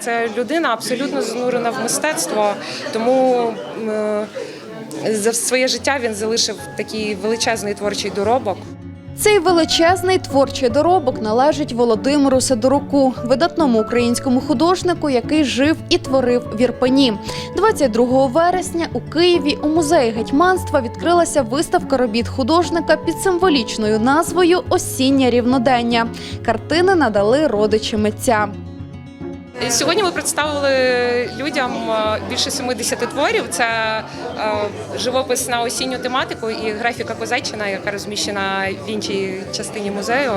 Це людина абсолютно занурена в мистецтво, тому за своє життя він залишив такий величезний творчий доробок. Цей величезний творчий доробок належить Володимиру Сидоруку, видатному українському художнику, який жив і творив в Ірпені. 22 вересня у Києві у музеї гетьманства відкрилася виставка робіт художника під символічною назвою Осіннє рівнодення. Картини надали родичі митця. І Сьогодні ми представили людям е, більше 70 творів. Це е, живопис на осінню тематику і графіка козаччина, яка розміщена в іншій частині музею.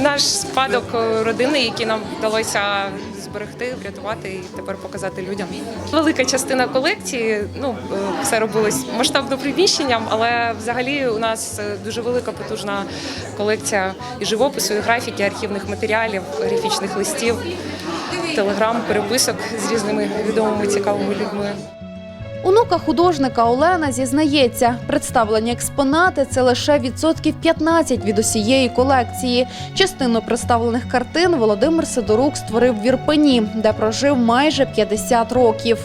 Наш спадок е, родини, який нам вдалося зберегти, врятувати і тепер показати людям. Велика частина колекції. Ну е, все робилось масштабно приміщенням, але взагалі у нас е, дуже велика потужна колекція і живопису, і графіки, архівних матеріалів, графічних листів телеграм, переписок з різними відомими цікавими людьми. Онука художника Олена зізнається, представлені експонати це лише відсотків 15 від усієї колекції. Частину представлених картин Володимир Сидорук створив в Вірпені, де прожив майже 50 років.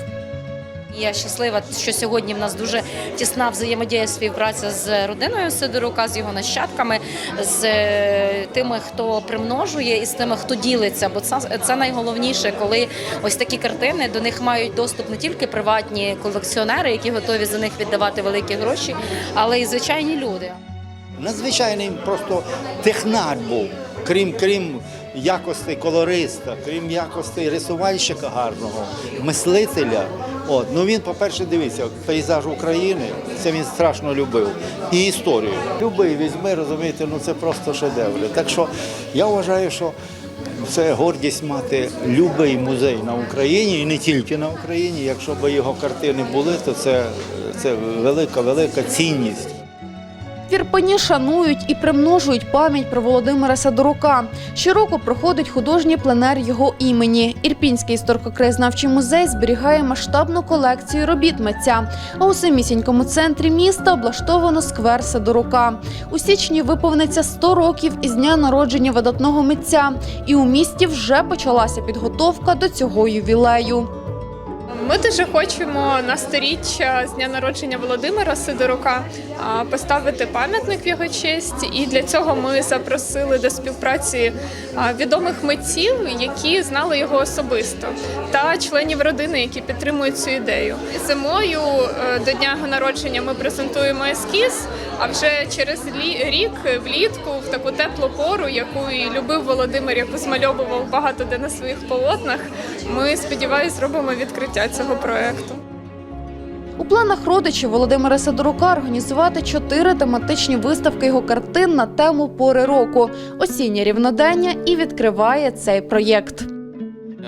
Я щаслива, що сьогодні в нас дуже тісна взаємодія співпраця з родиною Сидорука, з його нащадками, з е, тими, хто примножує, і з тими, хто ділиться. Бо це, це найголовніше, коли ось такі картини до них мають доступ не тільки приватні колекціонери, які готові за них віддавати великі гроші, але й звичайні люди. Надзвичайний просто технар був, крім крім якостей колориста, крім якостей рисувальщика гарного, мислителя. От ну він, по-перше, дивіться, пейзаж України, це він страшно любив. І історію. Любий візьми, розумієте, ну це просто шедеври. Так що я вважаю, що це гордість мати любий музей на Україні і не тільки на Україні. Якщо б його картини були, то це, це велика, велика цінність. Ірпені шанують і примножують пам'ять про Володимира Сидорука. Щороку проходить художній пленер його імені. Ірпінський історико-краєзнавчий музей зберігає масштабну колекцію робіт митця. А у самісінькому центрі міста облаштовано сквер Сидорука. У січні виповниться 100 років із дня народження видатного митця. І у місті вже почалася підготовка до цього ювілею. Ми дуже хочемо на сторіччя з дня народження Володимира Сидорука поставити пам'ятник в його честь, і для цього ми запросили до співпраці відомих митців, які знали його особисто, та членів родини, які підтримують цю ідею. Зимою е, до дня народження ми презентуємо ескіз. А вже через лі- рік влітку, в таку теплу пору, яку і любив Володимир, яку змальовував багато де на своїх полотнах, ми сподіваюся зробимо відкриття цього проекту. У планах родичів Володимира Сидорука організувати чотири тематичні виставки його картин на тему пори року осіннє рівнодення і відкриває цей проєкт.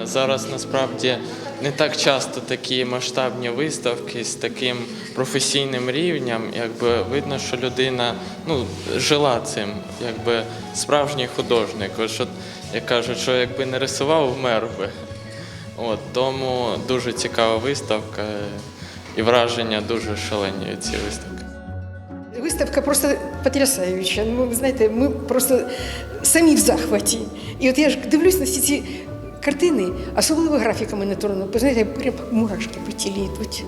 Зараз насправді не так часто такі масштабні виставки з таким професійним рівнем. Якби видно, що людина ну, жила цим, якби справжній художник. Що, як кажуть, що якби не рисував, вмер би. От, тому дуже цікава виставка і враження дуже шалені цієї виставки. Виставка просто потрясаюча. Ну, знаєте, ми просто самі в захваті. І от я ж дивлюсь на всі ці картини, особливо графіками натурно. Знаєте, прям мурашки по тілі йдуть.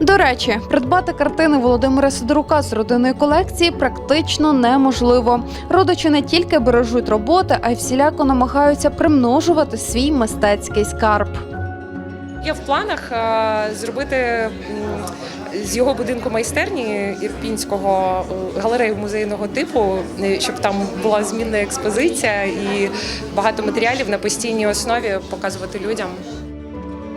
До речі, придбати картини Володимира Сидорука з родинної колекції практично неможливо. Родичі не тільки бережуть роботи, а й всіляко намагаються примножувати свій мистецький скарб. Є в планах е, зробити з його будинку майстерні ірпінського е, галерею музейного типу, е, щоб там була змінна експозиція і багато матеріалів на постійній основі показувати людям.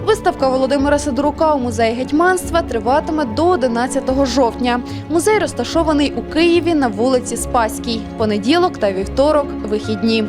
Виставка Володимира Сидорука у музеї гетьманства триватиме до 11 жовтня. Музей розташований у Києві на вулиці Спаській. Понеділок та вівторок вихідні.